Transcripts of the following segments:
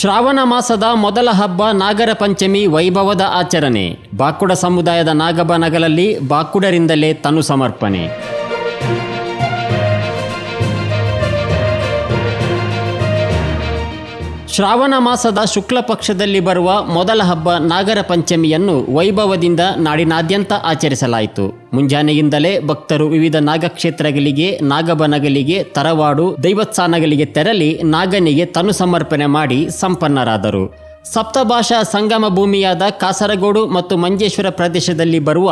ಶ್ರಾವಣ ಮಾಸದ ಮೊದಲ ಹಬ್ಬ ನಾಗರ ಪಂಚಮಿ ವೈಭವದ ಆಚರಣೆ. ಬಾಕುಡ ಸಮುದಾಯದ ನಾಗಬನಗಳಲ್ಲಿ ಬಾಕುಡರಿಂದಲೇ ತನು ಸಮರ್ಪಣೆ. ಶ್ರಾವಣ ಮಾಸದ ಶುಕ್ಲ ಪಕ್ಷದಲ್ಲಿ ಬರುವ ಮೊದಲ ಹಬ್ಬ ನಾಗರ ಪಂಚಮಿಯನ್ನು ವೈಭವದಿಂದ ನಾಡಿನಾದ್ಯಂತ ಆಚರಿಸಲಾಯಿತು. ಮುಂಜಾನೆಯಿಂದಲೇ ಭಕ್ತರು ವಿವಿಧ ನಾಗಕ್ಷೇತ್ರಗಳಿಗೆ, ನಾಗಬನಗಳಿಗೆ, ತರವಾಡು, ದೈವಸ್ಥಾನಗಳಿಗೆ ತೆರಳಿ ನಾಗನಿಗೆ ತನು ಸಮರ್ಪಣೆ ಮಾಡಿ ಸಂಪನ್ನರಾದರು. ಸಪ್ತಭಾಷಾ ಸಂಗಮ ಭೂಮಿಯಾದ ಕಾಸರಗೋಡು ಮತ್ತು ಮಂಜೇಶ್ವರ ಪ್ರದೇಶದಲ್ಲಿ ಬರುವ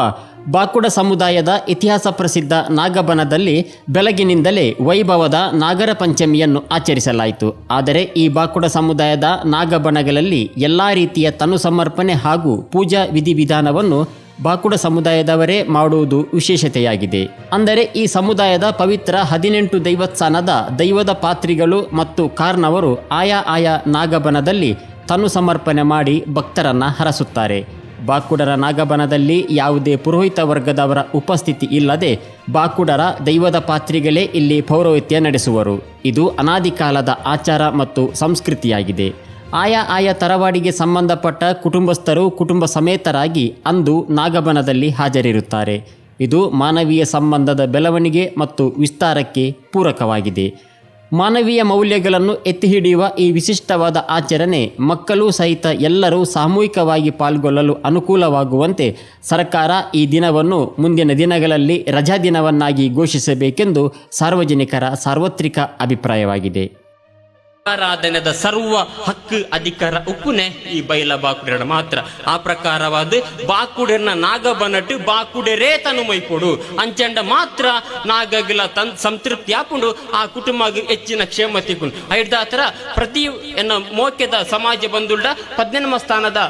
ಬಾಕುಡ ಸಮುದಾಯದ ಇತಿಹಾಸ ಪ್ರಸಿದ್ಧ ನಾಗಬನದಲ್ಲಿ ಬೆಳಗಿನಿಂದಲೇ ವೈಭವದ ನಾಗರ ಪಂಚಮಿಯನ್ನು ಆಚರಿಸಲಾಯಿತು. ಆದರೆ ಈ ಬಾಕುಡ ಸಮುದಾಯದ ನಾಗಬನಗಳಲ್ಲಿ ಎಲ್ಲ ರೀತಿಯ ತನು ಸಮರ್ಪಣೆ ಹಾಗೂ ಪೂಜಾ ವಿಧಿವಿಧಾನವನ್ನು ಬಾಕುಡ ಸಮುದಾಯದವರೇ ಮಾಡುವುದು ವಿಶೇಷತೆಯಾಗಿದೆ. ಅಂದರೆ ಈ ಸಮುದಾಯದ ಪವಿತ್ರ ಹದಿನೆಂಟು ದೈವಸ್ಥಾನದ ದೈವದ ಪಾತ್ರಿಗಳು ಮತ್ತು ಕಾರ್ನವರು ಆಯಾ ಆಯಾ ನಾಗಬನದಲ್ಲಿ ತನು ಸಮರ್ಪಣೆ ಮಾಡಿ ಭಕ್ತರನ್ನು ಹರಸುತ್ತಾರೆ. ಬಾಕುಡರ ನಾಗಬನದಲ್ಲಿ ಯಾವುದೇ ಪುರೋಹಿತ ವರ್ಗದವರ ಉಪಸ್ಥಿತಿ ಇಲ್ಲದೆ ಬಾಕುಡರ ದೈವದ ಪಾತ್ರಿಗಳೇ ಇಲ್ಲಿ ಪೌರೋಹಿತ್ಯ ನಡೆಸುವರು. ಇದು ಅನಾದಿ ಕಾಲದ ಆಚಾರ ಮತ್ತು ಸಂಸ್ಕೃತಿಯಾಗಿದೆ. ಆಯಾ ಆಯಾ ತರವಾಡಿಗೆ ಸಂಬಂಧಪಟ್ಟ ಕುಟುಂಬಸ್ಥರು ಕುಟುಂಬ ಸಮೇತರಾಗಿ ಅಂದು ನಾಗಬನದಲ್ಲಿ ಹಾಜರಿರುತ್ತಾರೆ. ಇದು ಮಾನವೀಯ ಸಂಬಂಧದ ಬೆಳವಣಿಗೆ ಮತ್ತು ವಿಸ್ತಾರಕ್ಕೆ ಪೂರಕವಾಗಿದೆ. ಮಾನವೀಯ ಮೌಲ್ಯಗಳನ್ನು ಎತ್ತಿ ಹಿಡಿಯುವ ಈ ವಿಶಿಷ್ಟವಾದ ಆಚರಣೆ ಮಕ್ಕಳು ಸಹಿತ ಎಲ್ಲರೂ ಸಾಮೂಹಿಕವಾಗಿ ಪಾಲ್ಗೊಳ್ಳಲು ಅನುಕೂಲವಾಗುವಂತೆ ಸರ್ಕಾರ ಈ ದಿನವನ್ನು ಮುಂದಿನ ದಿನಗಳಲ್ಲಿ ರಜಾ ದಿನವನ್ನಾಗಿ ಘೋಷಿಸಬೇಕೆಂದು ಸಾರ್ವಜನಿಕರ ಸಾರ್ವತ್ರಿಕ ಅಭಿಪ್ರಾಯವಾಗಿದೆ. ಆರಾಧನೆದ ಸರ್ವ ಹಕ್ಕು ಅಧಿಕಾರ ಉಕ್ಕುನೆ ಈ ಬೈಲ ಬಾಕುಡೆರ ಮಾತ್ರ. ಆ ಪ್ರಕಾರವಾದ ಬಾಕುಡೆರ್ನ ನಾಗ ಬನಟ್ಟು ಬಾಕುಡೆರೇ ತನು ಮೈಕೊಡು ಅಂಚಂಡ ಮಾತ್ರ ನಾಗಗಿಲ ತನ್ ಸಂತೃಪ್ತಿ ಹಾಕೊಂಡು ಆ ಕುಟುಂಬ ಹೆಚ್ಚಿನ ಕ್ಷೇಮತಿ ಕುಂಡು ಐದಾತರ ಪ್ರತಿ ಎನ್ನ ಮೋಕ್ಯದ ಸಮಾಜ ಬಂದುಳ್ಳ ಪದ್ನೆನಮ ಸ್ಥಾನದ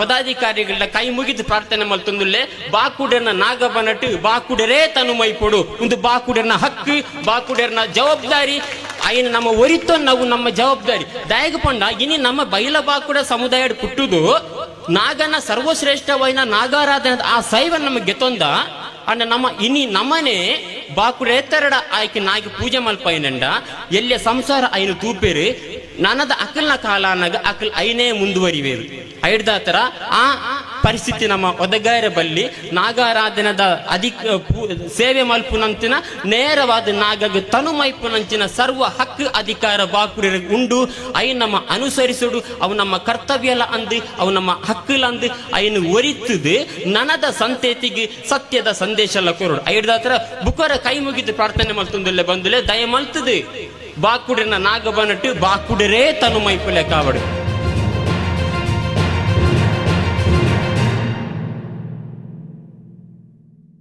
ಪದಾಧಿಕಾರಿಗಳ ಕೈ ಮುಗಿದು ಪ್ರಾರ್ಥನೆ ಮಲ್ತೊಂದುಲ್ಲೆ ಬಾಕುಡೆರ್ನ ನಾಗ ಬನಟ್ಟು ಬಾಕುಡೆರೇ ತನು ಮೈಕೊಡು ಒಂದು ಬಾಕುಡೆರ್ನ ಹಕ್ಕು ಬಾಕುಡೆರ್ನ ಜವಾಬ್ದಾರಿ ఆయన ನಮ್ಮ ಒರಿತೋ ನಾವು ನಮ್ಮ ಜವಾಬ್ದಾರಿ ದಯಗ ಪಂಡ ಇನಿ ನಮ್ಮ ಬೈಲಬಾಕುಡ ಸಮುದಾಯ ಪುಟ್ಟುದು ನಾಗನ ಸರ್ವಶ್ರೇಷ್ಠವೈನ ನಾಗಾರಾಧನ ಆ ಸೈವ ನಮಗೆ ಗೆತ್ತೊಂದ ಅಂಡ ನಮ್ಮ ಇನಿ ನಮ್ಮನೆ ಬಾಕುಡ ಎತ್ತರಡ ಆಯ್ಕೆ ನಾಗಿ ಪೂಜೆ ಮಲ್ಪೈನಂಡ ಎಲ್ಲಿಯ ಸಂಸಾರ ಐನು ತೂಪೇರು ನನದ ಅಕಲ್ನ ಕಾಲ ಅನ್ನಗ ಅಕಲ್ ಐನೇ ಮುಂದುವರಿವೇರು ಐಡ್ದಾತರ ಆ ಪರಿಸ್ಥಿತಿ ನಮ್ಮ ಒದಗಾರ ಬಲ್ಲಿ ನಾಗಾರಾಧನದ ಅಧಿಕ ಸೇವೆ ಮಲ್ಪುನಂತಿನ ನೇರವಾದ ನಾಗಗ ತನು ಮೈಪುನಂಚಿನ ಸರ್ವ ಹಕ್ಕು ಅಧಿಕಾರ ಬಾಕುರಿ ಉಂಡು. ಐ ನಮ್ಮ ಅನುಸರಿಸುಡು. ಅವು ನಮ್ಮ ಕರ್ತವ್ಯಲ ಅಂದು, ಅವು ನಮ್ಮ ಹಕ್ಕುಲ ಅಂದು. ಐನು ಒರಿತುದು ನನದ ಸಂತೇತಿಗೆ ಸತ್ಯದ ಸಂದೇಶ ಕೊರೋಡು. ಐಡ್ದಾತ್ರ ಬುಕರ ಕೈ ಮುಗಿದು ಪ್ರಾರ್ಥನೆ ಮಲ್ತುಂದಲ್ಲೇ ಬಂದಲೇ ದಯ ಮಲ್ತದು. ಬಾಕುಡಿನ ನಾಗ ಬಾಕುಡಿರೇ ಬಾಕುಡರೇ ತನು ಮೈಪುಲೆ ಕಾವಡು.